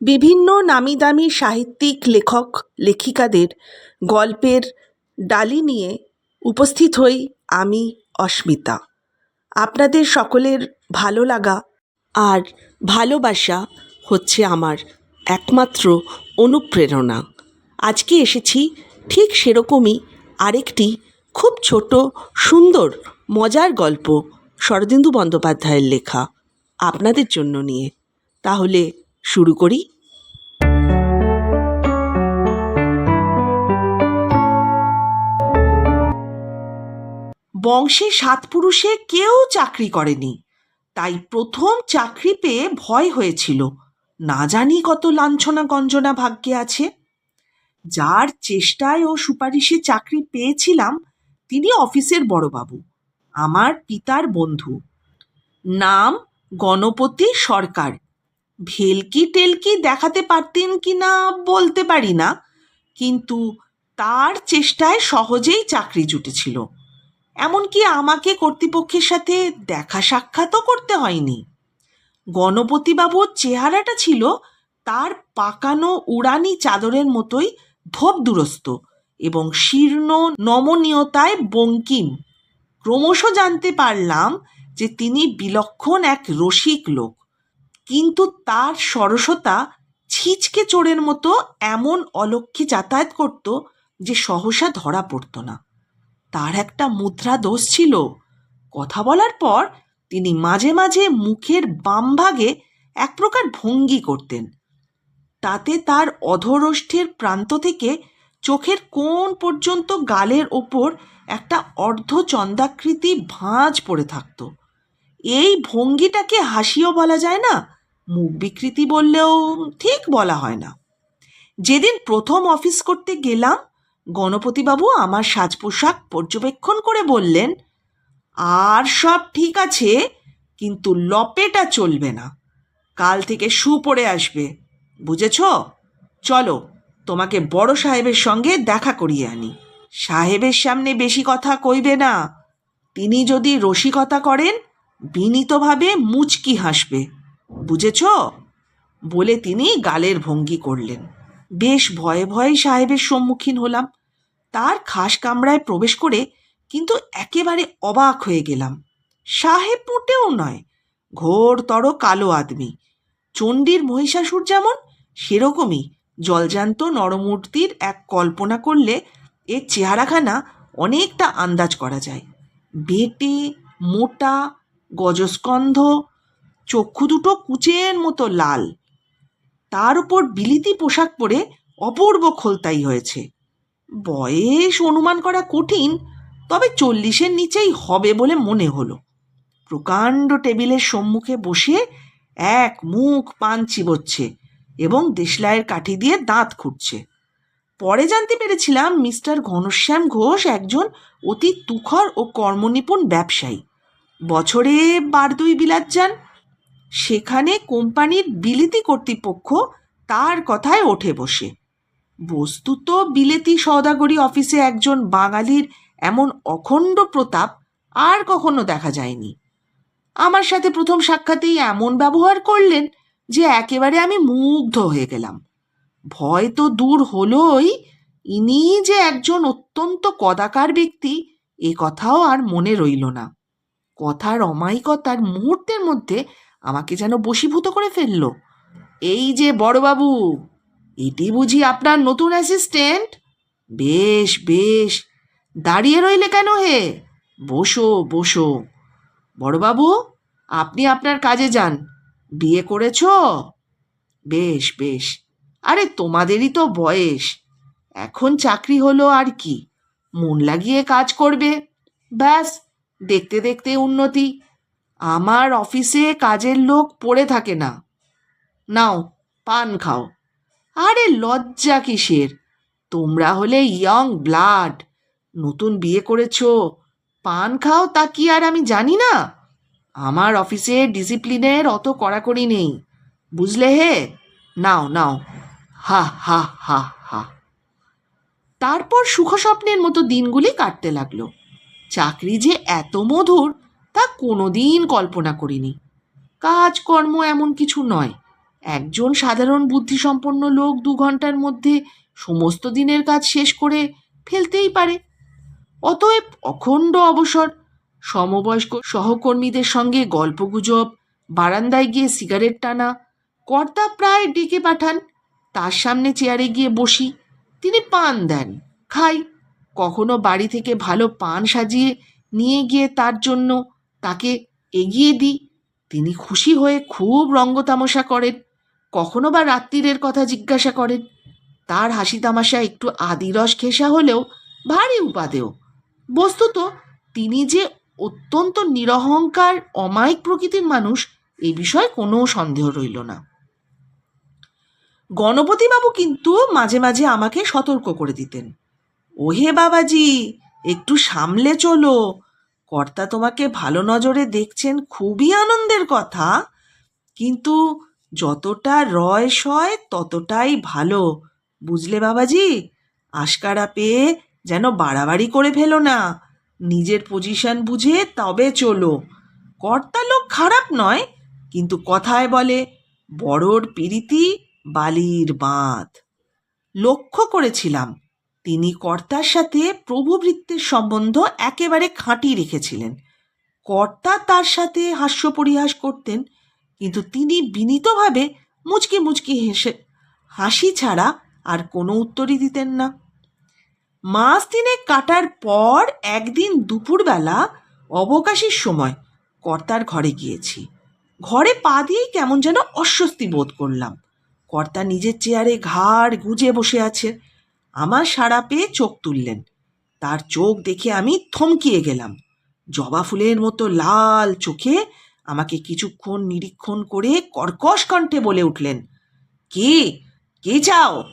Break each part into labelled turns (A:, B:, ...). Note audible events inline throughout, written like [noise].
A: বিভিন্ন নামিদামি সাহিত্যিক, লেখক, লেখিকাদের গল্পের ডালি নিয়ে উপস্থিত হই আমি, অস্মিতা। আপনাদের সকলের ভালো লাগা আর ভালোবাসা হচ্ছে আমার একমাত্র অনুপ্রেরণা। আজকে এসেছি ঠিক সেরকমই আরেকটি খুব ছোট, সুন্দর, মজার গল্প শরদিন্দু বন্দ্যোপাধ্যায়ের লেখা আপনাদের জন্য নিয়ে। তাহলে শুরু করি। বংশে সাত পুরুষে কেউ চাকরি করেনি। তাই প্রথম চাকরি পেয়ে ভয় হয়েছিল। না জানি কত লাঞ্ছনা গঞ্জনা ভাগ্যে আছে। যার চেষ্টায় ও সুপারিশে চাকরি পেয়েছিলাম, তিনি অফিসের বড়বাবু, আমার পিতার বন্ধু। নাম গণপতি সরকার। ভেলকি টেলকি দেখাতে পারতেন কি না বলতে পারি না, কিন্তু তার চেষ্টায় সহজেই চাকরি জুটেছিল। এমনকি আমাকে কর্তৃপক্ষের সাথে দেখা সাক্ষাৎও করতে হয়নি। গণপতিবাবুর চেহারাটা ছিল তার পাকানো উড়ানি চাদরের মতোই ধোপ দুরস্ত এবং শীর্ণ নমনীয়তায় বঙ্কিম। ক্রমশ জানতে পারলাম যে তিনি বিলক্ষণ এক রসিক লোক। কিন্তু তার সরসতা ছিচকে চোরের মতো এমন অলক্ষ্যে যাতায়াত করত যে সহসা ধরা পড়তো না। তার একটা মুদ্রা দোষ ছিল। কথা বলার পর তিনি মাঝে মাঝে মুখের বাম ভাগে এক প্রকার ভঙ্গি করতেন। তাতে তার অধরষ্ঠের প্রান্ত থেকে চোখের কোন পর্যন্ত গালের ওপর একটা অর্ধচন্দ্রাকৃতি ভাঁজ পড়ে থাকত। এই ভঙ্গিটাকে হাসিও বলা যায় না মুখ বিকৃতি বললেও ঠিক বলা হয় না। যেদিন প্রথম অফিস করতে গেলাম, গণপতিবাবু আমার সাজ পোশাক পর্যবেক্ষণ করে বললেন, আর সব ঠিক আছে, কিন্তু লপেটা চলবে না। কাল থেকে শু পরে আসবে, বুঝেছ? চলো, তোমাকে বড় সাহেবের সঙ্গে দেখা করিয়ে আনি। সাহেবের সামনে বেশি কথা কইবে না। তিনি যদি রসিকতা করেন, বিনীতভাবে মুচকি হাসবে। বুঝেছ? বলে তিনি গালের ভঙ্গি করলেন। বেশ ভয়ে ভয়ে সাহেবের সম্মুখীন হলাম। তার খাস কামরায় প্রবেশ করে কিন্তু একেবারে অবাক হয়ে গেলাম। সাহেব মোটেও নয়, ঘোরতর কালো আদমি। চণ্ডীর মহিষাসুর যেমন, সেরকমই জলজান্ত নরমূর্তির এক কল্পনা করলে এর চেহারাখানা অনেকটা আন্দাজ করা যায়। বেটে, মোটা, গজস্কন্ধ চক্ষু দুটো কুচের মতো লাল। তার উপর বিলিতি পোশাক পরে অপূর্ব খোলতাই হয়েছে। বয়স অনুমান করা কঠিন, তবে চল্লিশের নিচেই হবে বলে মনে হলো। প্রকাণ্ড টেবিলের সম্মুখে বসে এক মুখ পান চিবোচ্ছে এবং দেশলাইয়ের কাঠি দিয়ে দাঁত খুঁটছে। পরে জানতে পেরেছিলাম মিস্টার ঘনশ্যাম ঘোষ একজন অতি তুখর ও কর্মনিপুণ ব্যবসায়ী। বছরে বার দুই বিলাত যান। সেখানে কোম্পানির বিলিতি কর্তৃপক্ষ তার কথায় ওঠে বসে। বস্তুত বিলেতি সওদাগরি অফিসে একজন বাঙালির এমন অখণ্ড প্রতাপ আর কখনো দেখা যায়নি। আমার সাথে প্রথম সাক্ষাতেই এমন ব্যবহার করলেন যে একেবারে আমি মুগ্ধ হয়ে গেলাম। ভয় তো দূর হলোই, ইনি যে একজন অত্যন্ত কদাকার ব্যক্তি, এ কথাও আর মনে রইল না। কথার অমায়িকতার মুহূর্তের মধ্যে আমাকে যেন বশীভূত করে ফেলল। এই যে বড়বাবু, এটি বুঝি আপনার নতুন অ্যাসিস্ট্যান্ট বেশ বেশ। দাঁড়িয়ে রইলে কেন হে? বসো বসো। বড়বাবু, আপনি আপনার কাজে যান। বিয়ে করেছ? বেশ বেশ। আরে, তোমাদেরই তো বয়স। এখন চাকরি হলো আর কি? মন লাগিয়ে কাজ করবে। ব্যাস, দেখতে দেখতে উন্নতি। আমার অফিসে কাজের লোক পড়ে থাকে না। নাও, পান খাও। আরে লজ্জা কিসের? তোমরা হলে ইয়ং ব্লাড নতুন বিয়ে করেছ। পান খাও তা কি আর আমি জানি না। আমার অফিসে ডিসিপ্লিনের অত কড়াকড়ি নেই। বুঝলে হে? নাও নাও। হা হা হা হা। তারপর সুখ স্বপ্নের মতো দিনগুলি কাটতে লাগল। চাকরি যে এত মধুর তা কোনোদিন কল্পনা করিনি। কাজকর্ম এমন কিছু নয়। একজন সাধারণ বুদ্ধিসম্পন্ন লোক দু ঘণ্টার মধ্যে সমস্ত দিনের কাজ শেষ করে ফেলতেই পারে। অতএব অখণ্ড অবসর। সমবয়স্ক সহকর্মীদের সঙ্গে গল্পগুজব, বারান্দায় গিয়ে সিগারেট টানা, কর্তা প্রায় ডেকে পাঠান, তার সামনে চেয়ারে গিয়ে বসি, তিনি পান দেন, খাই। কখনো বাড়ি থেকে ভালো পান সাজিয়ে নিয়ে গিয়ে তার জন্য তাকে এগিয়ে দিই। তিনি খুশি হয়ে খুব রঙ্গতামশা করেন। কখনো বা রাত্রিরের কথা জিজ্ঞাসা করেন। তার হাসি তামাশা একটু আদিরস ঘেঁষা হলেও ভারী উপাদেয়। বস্তুত তিনি যে অত্যন্ত নিরহংকার, অমায়িক প্রকৃতির মানুষ এই বিষয়ে কোনো সন্দেহ রইল না। গণপতিবাবু কিন্তু মাঝে মাঝে আমাকে সতর্ক করে দিতেন। ওহে বাবাজি, একটু সামলে চলো। কর্তা তোমাকে ভালো নজরে দেখছেন, খুবই আনন্দের কথা। কিন্তু যতটা রয় সয়, ততটাই ভালো। বুঝলে বাবাজি? আশকারা পেয়ে যেন বাড়াবাড়ি করে ফেলো না। নিজের পজিশন বুঝে তবে চলো। কর্তা লোক খারাপ নয়, কিন্তু কথায় বলে, বড়র পিরিতি বালির বাঁধ। লক্ষ্য করেছিলাম তিনি কর্তার সাথে প্রভুবৃত্তের সম্বন্ধ একেবারে খাঁটি রেখেছিলেন। কর্তা তার সাথে হাস্য পরিহাস করতেন, কিন্তু তিনি বিনীতভাবে মুচকি মুচকি হেসে, হাসি ছাড়া আর কোনো উত্তরই দিতেন না। মাস তিনেক কাটার পর একদিন দুপুরবেলা অবকাশের সময় কর্তার ঘরে গিয়েছি। ঘরে পা দিয়েই কেমন যেন অস্বস্তি বোধ করলাম। কর্তা নিজের চেয়ারে ঘাড় গুজে বসে আছে। আমার সাড়া পেয়ে চোখ তুললেন। তার চোখ দেখে আমি থমকিয়ে গেলাম। জবা ফুলের মতো লাল চোখে আমাকে কিছুক্ষণ নিরীক্ষণ করে কর্কশ কণ্ঠে বলে উঠলেন, কে? কে চাও?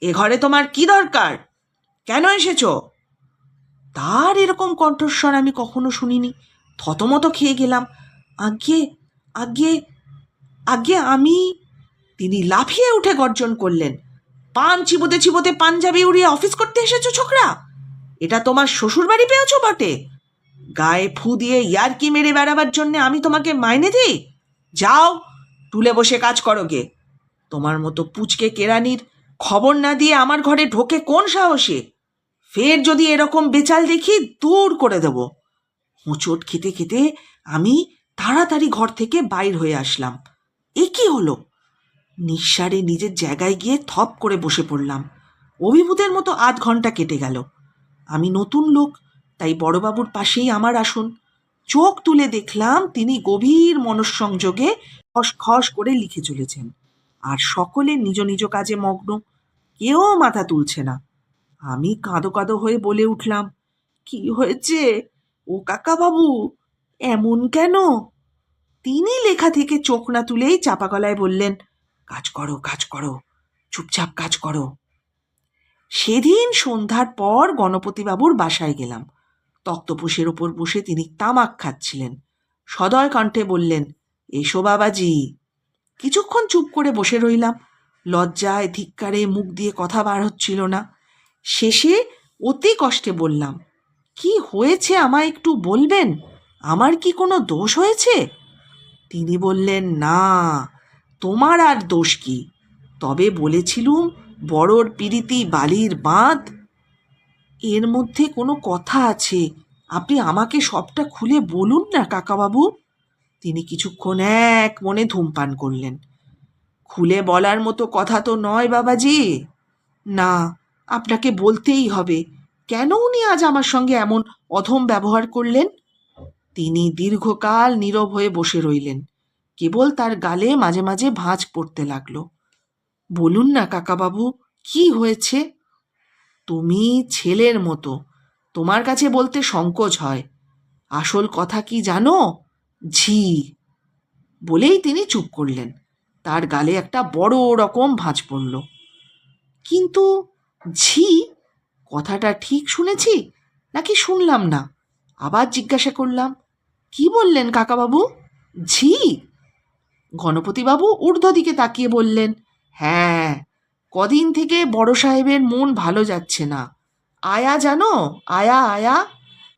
A: এ ঘরে তোমার কি দরকার? কেন এসেছ? তার এরকম কণ্ঠস্বর আমি কখনো শুনিনি। থতমত খেয়ে গেলাম। আগে আগে আগে আমি? তিনি লাফিয়ে উঠে গর্জন করলেন। পান চিবোতে চিবোতে পাঞ্জাবি উড়িয়ে অফিস করতে এসেছ ছোকরা? এটা তোমার শ্বশুর বাড়ি পেয়েছ বটে। গায়ে ফু দিয়ে ইয়ারকি মেরে বেড়াবার জন্য আমি তোমাকে মাইনে দিই? যাও তুলে বসে কাজ করো গে। তোমার মতো পুচকে কেরানির খবর না দিয়ে আমার ঘরে ঢোকে কোন সাহসে? ফের যদি এরকম বেচাল দেখি দূর করে দেব। হোঁচট খেতে খেতে আমি তাড়াতাড়ি ঘর থেকে বাইর হয়ে আসলাম। এ কি হলো? নিঃসারে নিজের জায়গায় গিয়ে থপ করে বসে পড়লাম। অভিভূতের মতো আধ ঘণ্টা কেটে গেল। আমি নতুন লোক, তাই বড়বাবুর পাশেই আমার আসন। চোখ তুলে দেখলাম তিনি গভীর মনঃসংযোগে খস খস করে লিখে চলেছেন। আর সকলে নিজ নিজ কাজে মগ্ন, কেউ মাথা তুলছে না। আমি কাঁদো কাঁদো হয়ে বলে উঠলাম, কি হয়েছে? ও কাকা বাবু এমন কেন? তিনি লেখা থেকে চোখ না তুলেই চাপা গলায় বললেন কাজ করো কাজ করো, চুপচাপ কাজ করো। সেদিন সন্ধ্যার পর গণপতিবাবুর বাসায় গেলাম। তক্তপোষের ওপর বসে তিনি তামাক খাচ্ছিলেন। সদয় কণ্ঠে বললেন, এসো বাবাজি। কিছুক্ষণ চুপ করে বসে রইলাম। লজ্জায়, ধিক্কারে মুখ দিয়ে কথা বার হচ্ছিল না। শেষে অতি কষ্টে বললাম, কি হয়েছে আমায় একটু বলবেন? আমার কি কোনো দোষ হয়েছে? তিনি বললেন, না তোমার আর দোষ কি? তবে বলেছিলুম, বড়র পিরিতি বালির বাঁধ। এর মধ্যে কোনো কথা আছে। আপনি আমাকে সবটা খুলে বলুন না, কাকাবাবু। তিনি কিছুক্ষণ এক মনে ধূমপান করলেন। খুলে বলার মতো কথা তো নয়, বাবাজি। না, আপনাকে বলতেই হবে। কেন উনি আজ আমার সঙ্গে এমন অধম ব্যবহার করলেন? তিনি দীর্ঘকাল নীরব হয়ে বসে রইলেন। কেবল তার গালে মাঝে মাঝে ভাঁজ পড়তে লাগল। বলুন না, কাকাবাবু, কি হয়েছে? তুমি ছেলের মতো, তোমার কাছে বলতে সংকোচ হয়। আসল কথা কি জানো? ঝি। বলেই তিনি চুপ করলেন। তার গালে একটা বড় রকম ভাঁজ পড়ল। কিন্তু ঝি, কথাটা ঠিক শুনেছি নাকি শুনলাম না? আবার জিজ্ঞাসা করলাম। কি বললেন, কাকাবাবু? ঝি? গণপতিবাবু ঊর্ধ্ব দিকে তাকিয়ে বললেন হ্যাঁ কদিন থেকে বড় সাহেবের মন ভালো যাচ্ছে না। আয়া জানো, আয়া আয়া,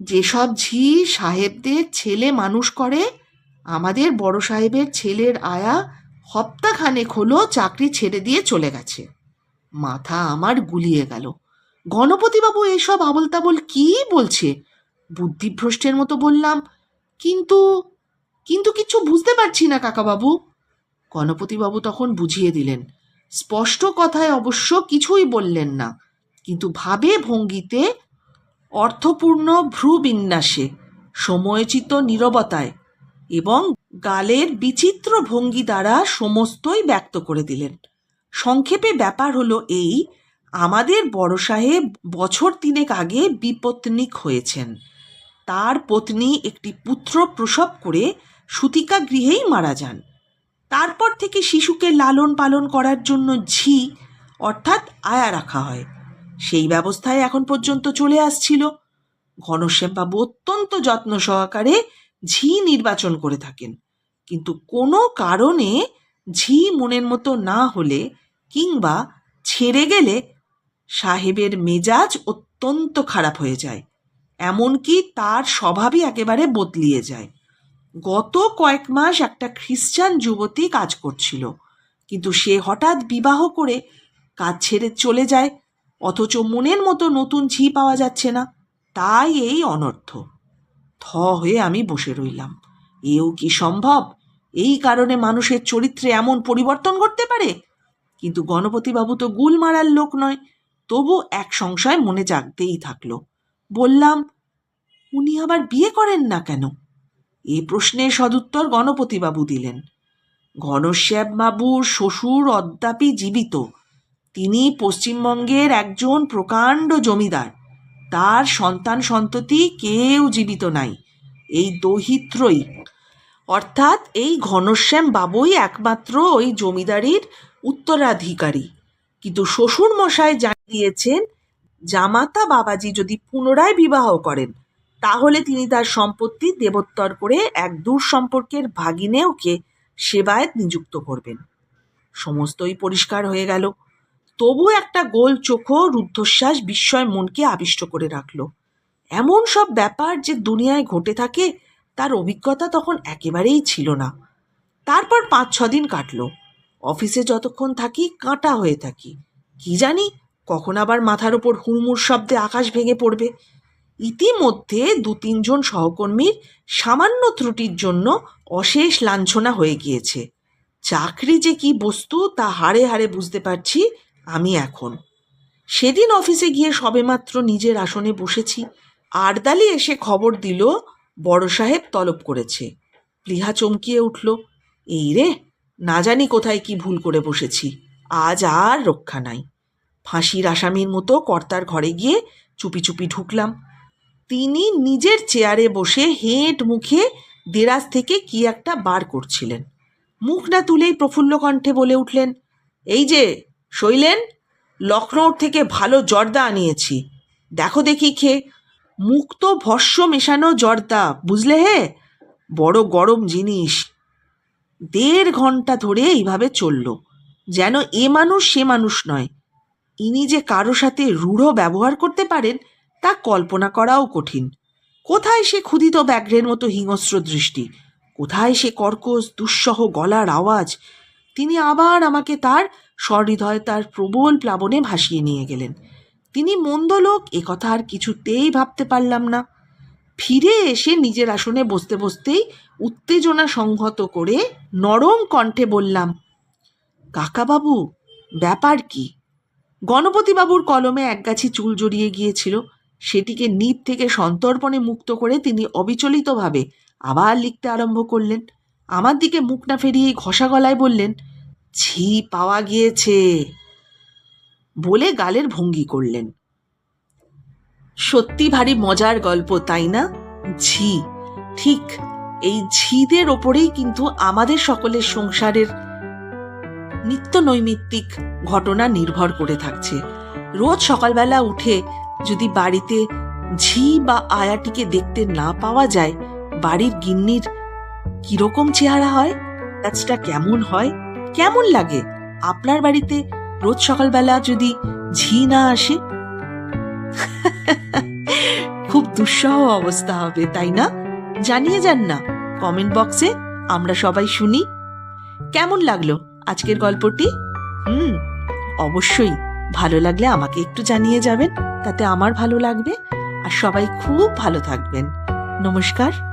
A: যেসব ঝি সাহেবদের ছেলে মানুষ করে, আমাদের বড় সাহেবের ছেলের আয়া হপ্তাখানেক হলো চাকরি ছেড়ে দিয়ে চলে গেছে। মাথা আমার গুলিয়ে গেল। গণপতিবাবু এসব আবল তাবল কি বলছে? বুদ্ধিভ্রষ্টের মতো বললাম, কিন্তু কিন্তু কিছু বুঝতে পারছি না কাকাবাবু। গণপতিবাবু তখন বুঝিয়ে দিলেন, স্পষ্ট কথায় অবশ্য কিছুই বললেন না, কিন্তু ভাবে ভঙ্গিতে অর্থপূর্ণ ভ্রুবিন্যাসে, সময়োচিত নীরবতায় এবং গালের বিচিত্র ভঙ্গি দ্বারা সমস্তই ব্যক্ত করে দিলেন। সংক্ষেপে ব্যাপার হলো এই, আমাদের বড় সাহেব বছর তিনেক আগে বিপত্নিক হয়েছেন। তার পত্নী একটি পুত্র প্রসব করে সুতিকা গৃহেই মারা যান। তারপর থেকে শিশুকে লালন পালন করার জন্য ঝি, অর্থাৎ আয়া রাখা হয়। সেই ব্যবস্থায় এখন পর্যন্ত চলে আসছিল। ঘনশ্যামবাবু অত্যন্ত যত্ন সহকারে ঝি নির্বাচন করে থাকেন। কিন্তু কোনো কারণে ঝি মনের মতো না হলে কিংবা ছেড়ে গেলে সাহেবের মেজাজ অত্যন্ত খারাপ হয়ে যায়। এমনকি তার স্বভাবই একেবারে বদলিয়ে যায়। গত কয়েক মাস একটা খ্রিস্টান যুবতী কাজ করছিল। কিন্তু সে হঠাৎ বিবাহ করে কাজ ছেড়ে চলে যায়, অথচ মনের মতো নতুন ঝি পাওয়া যাচ্ছে না। তাই এই অনর্থ। থ হয়ে আমি বসে রইলাম। এও কি সম্ভব? এই কারণে মানুষের চরিত্রে এমন পরিবর্তন করতে পারে? কিন্তু গণপতিবাবু তো গুল মারার লোক নয়, তবু এক সংশয় মনে জাগতেই থাকল। বললাম, উনি আবার বিয়ে করেন না কেন? এ প্রশ্নের সদুত্তর গণপতিবাবু দিলেন। ঘনশ্যামবাবুর শ্বশুর অদ্যাপি জীবিত। তিনি পশ্চিমবঙ্গের একজন প্রকাণ্ড জমিদার। তার সন্তান সন্ততি কেউ জীবিত নাই। এই দহিত্রই অর্থাৎ এই ঘনশ্যাম বাবুই একমাত্র ওই জমিদারির উত্তরাধিকারী। কিন্তু শ্বশুর মশাই জানিয়েছেন জামাতা বাবাজি যদি পুনরায় বিবাহ করেন তাহলে তিনি তার সম্পত্তি দেবোত্তর করে এক দূর সম্পর্কের ভাগিনেওকে সেবায়ত নিযুক্ত করবেন। সমস্তই পরিষ্কার হয়ে গেল। তবু একটা গোল চোখো রুদ্ধশ্বাস বিস্ময় মনকে আবিষ্ট করে রাখল। এমন সব ব্যাপার যে দুনিয়ায় ঘটে থাকে, তার অভিজ্ঞতা তখন একেবারেই ছিল না। তারপর পাঁচ, ছ দিন কাটলো। অফিসে যতক্ষণ থাকি, কাঁটা হয়ে থাকি। কি জানি, কখন আবার মাথার ওপর হুড়মুড় শব্দে আকাশ ভেঙে পড়বে। ইতিমধ্যে দু তিনজন সহকর্মীর সামান্য ত্রুটির জন্য অশেষ লাঞ্ছনা হয়ে গিয়েছে। চাকরি যে কি বস্তু তা হাড়ে হাড়ে বুঝতে পারছি আমি এখন। সেদিন অফিসে গিয়ে সবেমাত্র নিজের আসনে বসেছি। আরদালি এসে খবর দিল, বড় সাহেব তলব করেছে। প্লিহা চমকিয়ে উঠল, এই রে, না জানি কোথায় কি ভুল করে বসেছি, আজ আর রক্ষা নাই। ফাঁসির আসামির মতো কর্তার ঘরে গিয়ে চুপি চুপি ঢুকলাম। তিনি নিজের চেয়ারে বসে হেঁট মুখে দেরাজ থেকে কি একটা বার করছিলেন। মুখ না তুলেই প্রফুল্ল কণ্ঠে বলে উঠলেন, এই যে, শৈলেন, লখনৌর থেকে ভালো জর্দা আনিয়েছি। দেখো দেখি খেয়ে, মুক্ত ভস্য মেশানো জর্দা, বুঝলে হে? বড় গরম জিনিস। দেড় ঘণ্টা ধরে এইভাবে চলল, যেন এ মানুষ সে মানুষ নয়। ইনি যে কারও সাথে রূঢ় ব্যবহার করতে পারেন তা কল্পনা করাও কঠিন। কোথায় সে ক্ষুধিত ব্যাঘ্রের মতো হিংস্র দৃষ্টি? কোথায় সে কর্কশ, দুঃসহ গলার আওয়াজ? তিনি আবার আমাকে তার সহৃদয়তার প্রবল প্লাবনে ভাসিয়ে নিয়ে গেলেন। তিনি মন্দ লোক কথা আর কিছুতেই ভাবতে পারলাম না। ফিরে এসে নিজের আসনে বসতে বসতেই উত্তেজনা সংহত করে নরম কণ্ঠে বললাম, কাকাবাবু, ব্যাপার কি? গণপতিবাবুর কলমে একগাছি চুল জড়িয়ে গিয়েছিল। সেটিকে নিপ থেকে সন্তর্পণে মুক্ত করে তিনি অবিচলিতভাবে আবার লিখতে আরম্ভ করলেন। আমার দিকে মুখ না ফেরিয়ে ঘষা গলায় বললেন, ছি, পাওয়া গিয়েছে। বলে গালের ভঙ্গি করলেন। সত্যি ভারী মজার গল্প, তাই না? ঝি। ঠিক এই ঝিদের ওপরেই কিন্তু আমাদের সকলের সংসারের নিত্য নৈমিত্তিক ঘটনা নির্ভর করে থাকছে। রোজ সকালবেলা উঠে যদি বাড়িতে ঝি বা আয়াটিকে দেখতে না পাওয়া যায়, বাড়ির গিন্নির কীরকম চেহারা হয়? কাজটা কেমন হয়? কেমন লাগে? আপনার বাড়িতে রোজ সকালবেলা যদি ঝি না আসে? [laughs] খুব দুঃসহ অবস্থা হবে, তাই না? জানিয়ে যান না, কমেন্ট বক্সে আমরা সবাই শুনি। কেমন লাগল আজকের গল্পটি? হুম, অবশ্যই। ভালো লাগলে আমাকে একটু জানিয়ে যাবেন, তাতে আমার ভালো লাগবে। আর সবাই খুব ভালো থাকবেন। নমস্কার।